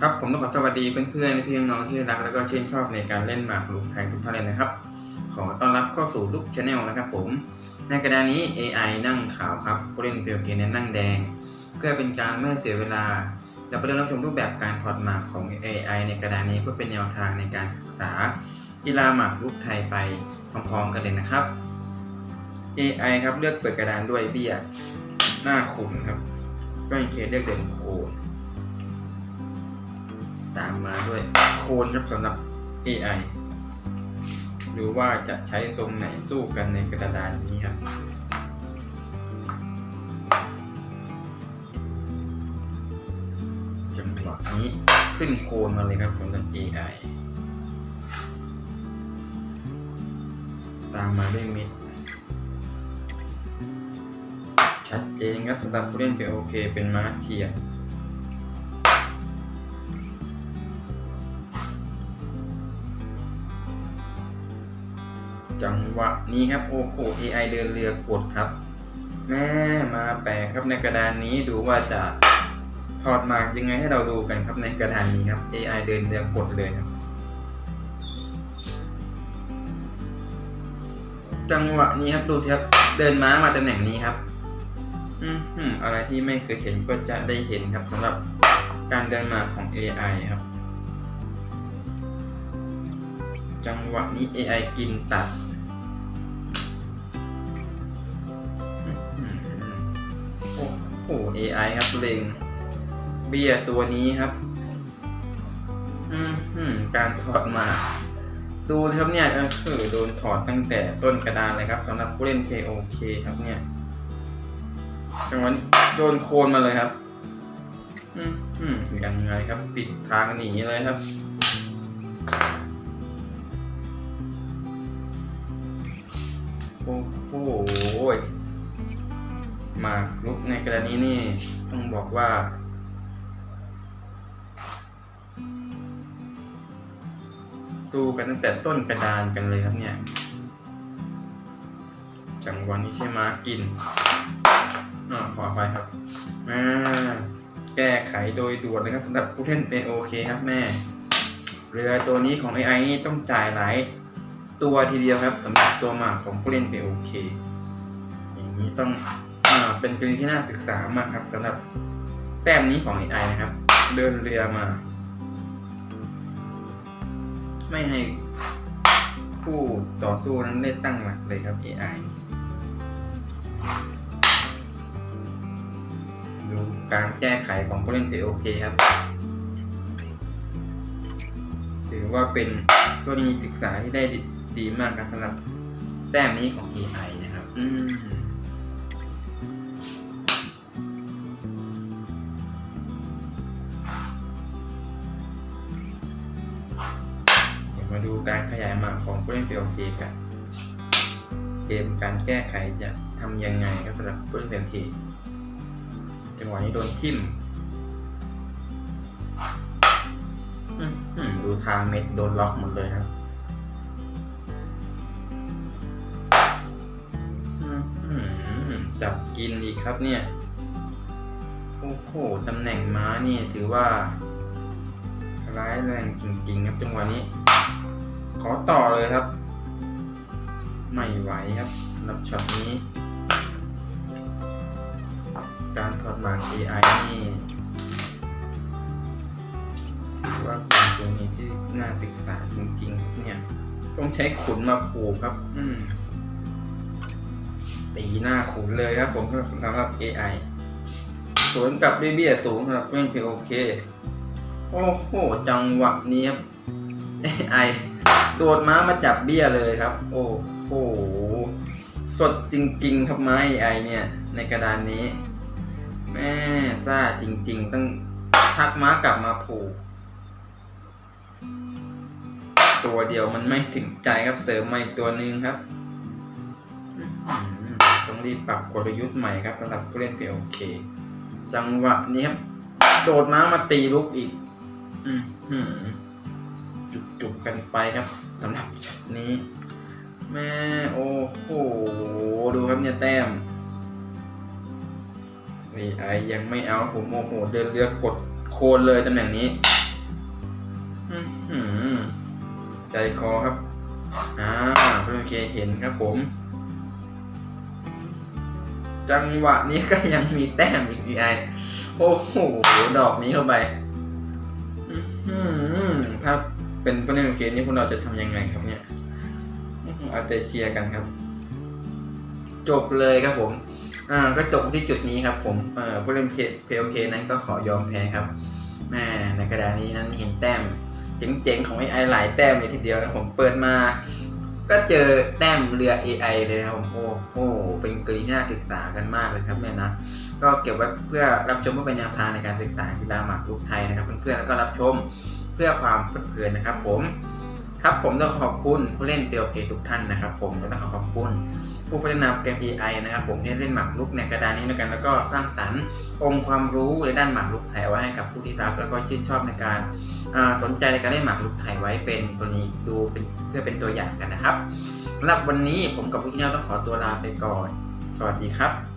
ครับผมต้องขอสวัสดีเพื่อนๆพี่น้องที่รักแล้วก็ชื่นชอบในการเล่นหมากรุกไทยทุกท่านเลยนะครับ ขอต้อนรับเข้าสู่ลุกชาแนลนะครับผม ในกระดานนี้ AI นั่งขาวครับผู้เล่นเปียวเกนนั่งแดง เพื่อเป็นการไม่เสียเวลา เราไปเริ่มรับชมรูปแบบการถอดหมากของ AI ในกระดานนี้เพื่อเป็นแนวทางในการศึกษากีฬาหมากรุกไทยไปพร้อมๆกันเลยนะครับ AI ครับเลือกเปิดกระดานด้วยเบี้ยหน้าขุนครับก็เป็นเคเลือกเด่นโคน ตามมาด้วยโคนครับสำหรับ AI ดูว่าจะใช้ทรงไหนสู้กันในกระดานนี้ครับจังหวะนี้ขึ้นโคนมาเลยครับสำหรับ AI ตามมาด้วยมิดชัดเจนครับสำหรับผู้เล่นเป็นโอเค เป็นม้าเทียม จังหวะนี้ครับโอ้โห AI เดินเรือกดครับแม่มาแปลกครับในกระดานนี้ดูว่าจะถอดหมากยังไงให้เราดูกันครับในกระดานนี้ครับ AI เดินเรือกดเลยครับจังหวะนี้ครับดูสิครับเดินม้ามาตำแหน่งนี้ครับ อืมอืมอะไรที่ไม่เคยเห็นก็จะได้เห็นครับสำหรับการเดินมาของ AI ครับ จังหวะนี้ AI กินตัดโอ้โห AI ครับเลงเบียตัวนี้ครับ อืมอืมการถอดมา ดูครับเนี่ยก็คือโดนถอดตั้งแต่ต้นกระดานเลยครับสำหรับผู้เล่น KOK ครับเนี่ยจังหวะนี้โดนโคนมาเลยครับ อืมอืมยังไงครับ ปิดทางหนีเลยครับ โอ้โหมากรุกในกรณีนี่ต้องบอกว่า สู้กันตั้งแต่ต้นกระดานกันเลยครับเนี่ย จังหวะนี้ใช่มากินอ่าขอไปครับอ่าแก้ไขโดยด่วนเลยครับสำหรับผู้เล่นเป็นโอเคครับแม่ เรือตัวนี้ของ AI นี่ต้องจ่ายหลาย ตัวทีเดียวครับสำหรับตัวหมากของผู้เล่นเป็นโอเค อย่างนี้ต้องอเป็นกรณีที่น่าศึกษามากครับสำหรับแต้มนี้ของ AI นะครับ เดินเรือมา ไม่ให้ผู้ต่อสู้นั้นได้ตั้งหลักเลยครับ AI ดูการแก้ไขของผู้เล่นเพโอเคครับถือว่าเป็นตัวนี้ศึกษาที่ได้ ดีดีมากครับสำหรับแต้มนี้ของ AI นะครับ อืมเดี๋ยวมาดูการขยายหมากของผู้เล่นเพโอเคกันเกมการแก้ไขจะทำยังไงครับสำหรับผู้เล่นเพโอเคจังหวะนี้โดนทิ่มอื้อหือดูทางเม็ดโดนล็อกหมดเลยครับ จับกินอีกครับเนี่ย โอ้โหตำแหน่งม้านี่ถือว่าร้ายแรงจริงๆครับจังหวะนี้ ขอต่อเลยครับ ไม่ไหวครับรับช็อตนี้ การถอดหมาก AI นี่ถือว่าเป็นตัวนี้ที่น่าศึกษาจริงๆครับเนี่ย ต้องใช้ขุนมาผูกครับ อืม ตีหน้าขุนเลยครับผมสำหรับ AI สวนกลับด้วยเบี้ยสูงสำหรับเล่นเพโอเค โอ้โห จังหวะนี้ครับ AI โดดม้ามาจับเบี้ยเลยครับ โอ้โห สดจริงๆครับไม้ AI เนี่ย ในกระดานนี้ แม่ซ่าจริง ๆ ต้องชักม้ากลับมาผูก ตัวเดียวมันไม่ถึงใจครับเสริมมาอีกตัวหนึ่งครับ ต้องรีบปรับกลยุทธ์ใหม่ครับสำหรับผู้เล่นเปียโอเค จังหวะนี้ครับ โดดม้ามาตีลุกอีก อือหือจุกๆกันไปครับสำหรับช็อตนี้ แม่โอ้โหดูครับเนี่ยแต้มนี่ไอยังไม่เอาผมโอ้โหเดินเรือกดโคนเลยตำแหน่งนี้ใจคอครับ อ่าเพื่อเคเห็นครับผม จังหวะนี้ก็ยังมีแต้มอีกไอโอ้โห ดอกนี้เข้าไปอื้อหือถ้าเป็นเพื่อนเคนี่พวกเราจะทำยังไงครับเนี่ยเอาใจเชียร์กันครับ จบเลยครับผม อ่า ก็จบที่จุดนี้ครับ ผม เอ่อผู้เล่นเพลเคนั้นก็ขอยอมแพ้ครับแม่ในกระดานนี้นั้นเห็นแต้มเจ๋งๆของ AI หลายแต้มเลยทีเดียวนะผมเปิดมา ก็เจอแต้มเรือ AI เลยนะครับผมโอ้โหเป็นกรีน่าศึกษากันมากเลยครับเนี่ยนะ ก็เก็บไว้เพื่อรับชมเพื่อเป็นแนวทางในการศึกษากีฬาหมากรุกไทยนะครับ เพื่อนๆแล้วก็รับชมเพื่อความเพลิดเพลินนะครับ ผม ครับผมต้องขอบคุณผู้เล่นเปียวเคทุกท่านนะครับ ผมแล้วก็ขอบคุณผู้พัฒนาเกม AI นะครับ ผมที่เล่นหมากรุกในกระดานนี้ด้วยกันแล้วก็สร้างสรรค์องค์ความรู้ในด้านหมากรุกไทยไว้ให้กับผู้ที่รักแล้วก็ชื่นชอบในการ สนใจในการเล่นหมากรุกไทยไว้เป็นตัวนี้ดูเป็นเพื่อเป็นตัวอย่างกันนะครับสำหรับวันนี้ผมกับผู้ที่น่าต้องขอตัวลาไปก่อน สวัสดีครับ